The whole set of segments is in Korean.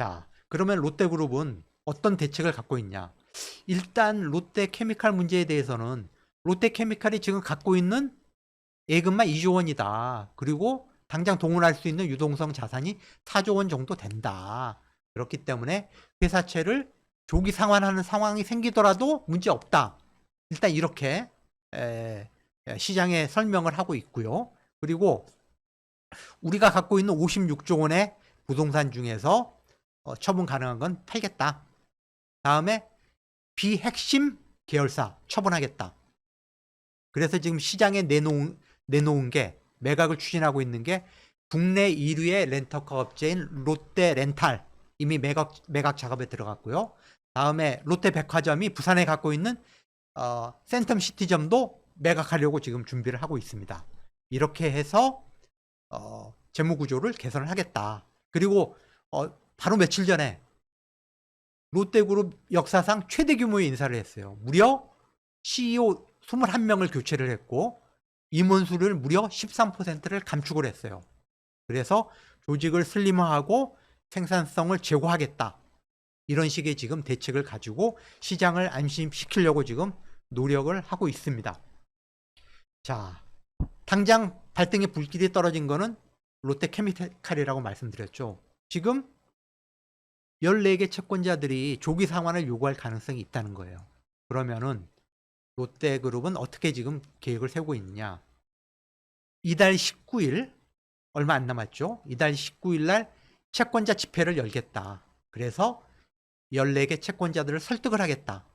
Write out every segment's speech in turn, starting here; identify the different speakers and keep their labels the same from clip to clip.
Speaker 1: 자, 그러면 롯데그룹은 어떤 대책을 갖고 있냐? 일단 롯데케미칼 문제에 대해서는 롯데케미칼이 지금 갖고 있는 예금만 2조 원이다. 그리고 당장 동원할 수 있는 유동성 자산이 4조 원 정도 된다. 그렇기 때문에 회사채를 조기 상환하는 상황이 생기더라도 문제 없다. 일단 이렇게 시장에 설명을 하고 있고요. 그리고 우리가 갖고 있는 56조 원의 부동산 중에서 어, 처분 가능한 건 팔겠다. 다음에 비핵심 계열사 처분하겠다. 그래서 지금 시장에 내놓은, 내놓은 게 매각을 추진하고 있는 게 국내 1위의 렌터카 업체인 롯데 렌탈 이미 매각, 매각 작업에 들어갔고요. 다음에 롯데 백화점이 부산에 갖고 있는 어, 센텀 시티점도 매각하려고 지금 준비를 하고 있습니다. 이렇게 해서 어, 재무 구조를 개선을 하겠다. 그리고 어, 바로 며칠 전에 롯데그룹 역사상 최대 규모의 인사를 했어요. 무려 CEO 21명을 교체를 했고 임원수를 무려 13%를 감축을 했어요. 그래서 조직을 슬림화하고 생산성을 제고하겠다. 이런 식의 지금 대책을 가지고 시장을 안심시키려고 지금 노력을 하고 있습니다. 자, 당장 발등에 불길이 떨어진 거는 롯데케미칼이라고 말씀드렸죠. 지금 14개 채권자들이 조기 상환을 요구할 가능성이 있다는 거예요. 그러면은 롯데그룹은 어떻게 지금 계획을 세우고 있느냐? 이달 19일 얼마 안 남았죠? 이달 19일 날 채권자 집회를 열겠다. 그래서 14개 채권자들을 설득을 하겠다.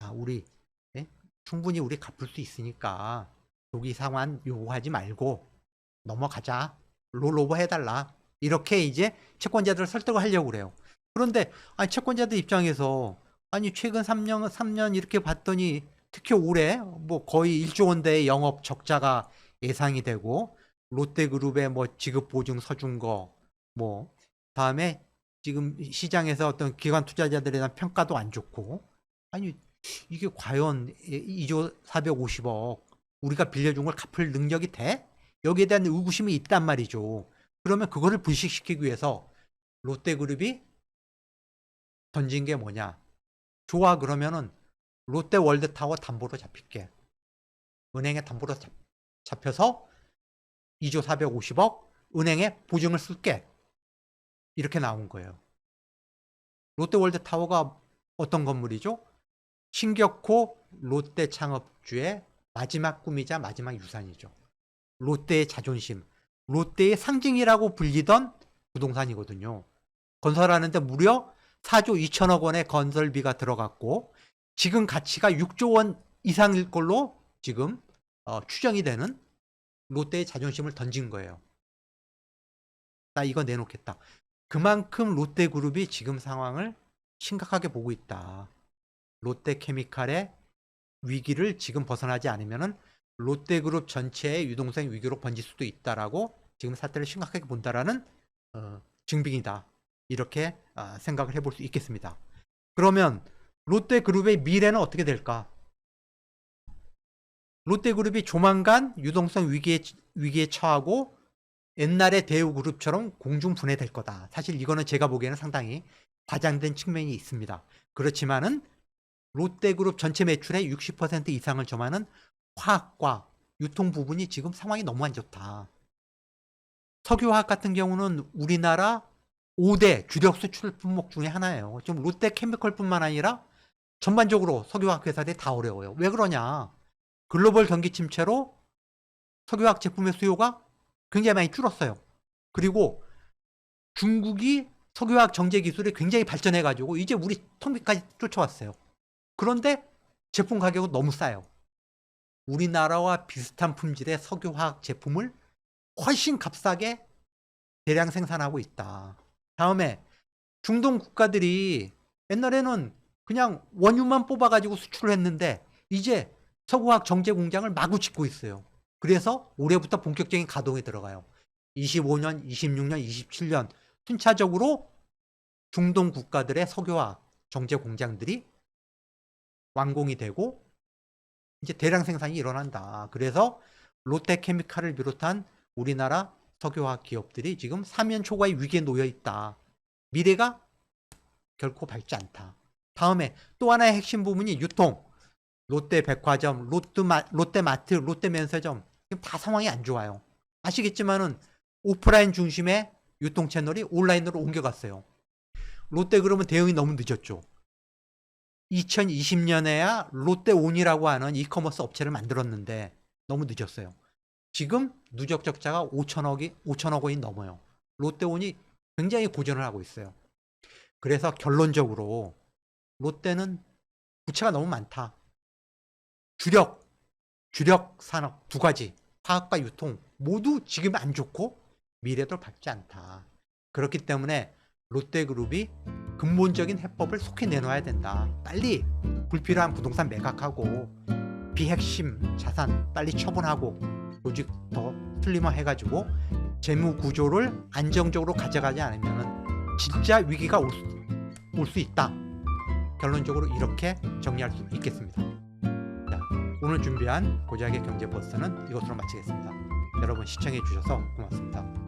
Speaker 1: 아, 우리 예? 충분히 우리 갚을 수 있으니까 조기 상환 요구하지 말고 넘어가자. 롤오버 해달라. 이렇게 이제 채권자들을 설득을 하려고 그래요. 그런데 아니 채권자들 입장에서 아니 최근 3년 3년 이렇게 봤더니 특히 올해 뭐 거의 1조 원대의 영업 적자가 예상이 되고 롯데그룹의 뭐 지급 보증 서준 거뭐 다음에 지금 시장에서 어떤 기관 투자자들에 대한 평가도 안 좋고 아니 이게 과연 2조 450억 우리가 빌려준 걸 갚을 능력이 돼? 여기에 대한 의구심이 있단 말이죠. 그러면 그거를 불식시키기 위해서 롯데그룹이 던진 게 뭐냐? 좋아 그러면은 롯데 월드타워 담보로 잡힐게. 은행에 담보로 잡, 잡혀서 2조 450억 은행에 보증을 쓸게. 이렇게 나온 거예요. 롯데 월드타워가 어떤 건물이죠? 신격호 롯데 창업주의 마지막 꿈이자 마지막 유산이죠. 롯데의 자존심, 롯데의 상징이라고 불리던 부동산이거든요. 건설하는데 무려 4조 2천억 원의 건설비가 들어갔고 지금 가치가 6조 원 이상일 걸로 지금 어, 추정이 되는 롯데의 자존심을 던진 거예요. 나 이거 내놓겠다. 그만큼 롯데그룹이 지금 상황을 심각하게 보고 있다. 롯데케미칼의 위기를 지금 벗어나지 않으면은 롯데그룹 전체의 유동성 위기로 번질 수도 있다라고 지금 사태를 심각하게 본다라는 어, 증빙이다. 이렇게 아, 생각을 해볼 수 있겠습니다. 그러면 롯데그룹의 미래는 어떻게 될까? 롯데그룹이 조만간 유동성 위기에, 위기에 처하고 옛날의 대우그룹처럼 공중분해될 거다. 사실 이거는 제가 보기에는 상당히 과장된 측면이 있습니다. 그렇지만은 롯데그룹 전체 매출의 60% 이상을 점하는 화학과 유통 부분이 지금 상황이 너무 안 좋다. 석유화학 같은 경우는 우리나라 5대 주력 수출 품목 중에 하나예요. 지금 롯데케미컬뿐만 아니라 전반적으로 석유화학 회사들이 다 어려워요. 왜 그러냐? 글로벌 경기 침체로 석유화학 제품의 수요가 굉장히 많이 줄었어요. 그리고 중국이 석유화학 정제 기술이 굉장히 발전해 가지고 이제 우리 통비까지 쫓아왔어요. 그런데 제품 가격은 너무 싸요. 우리나라와 비슷한 품질의 석유화학 제품을 훨씬 값싸게 대량 생산하고 있다. 다음에 중동 국가들이 옛날에는 그냥 원유만 뽑아가지고 수출을 했는데 이제 석유화학 정제 공장을 마구 짓고 있어요. 그래서 올해부터 본격적인 가동에 들어가요. 25년, 26년, 27년 순차적으로 중동 국가들의 석유화학 정제 공장들이 완공이 되고 이제 대량 생산이 일어난다. 그래서 롯데케미칼을 비롯한 우리나라 석유화학 기업들이 지금 사면 초과의 위기에 놓여 있다. 미래가 결코 밝지 않다. 다음에 또 하나의 핵심 부분이 유통. 롯데 백화점, 롯데마, 롯데마트, 롯데면세점 지금 다 상황이 안 좋아요. 아시겠지만은 오프라인 중심의 유통 채널이 온라인으로 옮겨갔어요. 롯데 그러면 대응이 너무 늦었죠. 2020년에야 롯데온이라고 하는 이커머스 업체를 만들었는데 너무 늦었어요. 지금 누적 적자가 5천억이 5천억 원이 넘어요. 롯데온이 굉장히 고전을 하고 있어요. 그래서 결론적으로 롯데는 부채가 너무 많다. 주력, 주력 산업 두 가지, 화학과 유통 모두 지금 안 좋고 미래도 밝지 않다. 그렇기 때문에 롯데그룹이 근본적인 해법을 속히 내놓아야 된다. 빨리 불필요한 부동산 매각하고 비핵심 자산 빨리 처분하고 조직 더 슬림화 해가지고 재무 구조를 안정적으로 가져가지 않으면 진짜 위기가 올 수 있다. 결론적으로 이렇게 정리할 수 있겠습니다. 자, 오늘 준비한 고작의 경제 버스는 이것으로 마치겠습니다. 여러분 시청해 주셔서 고맙습니다.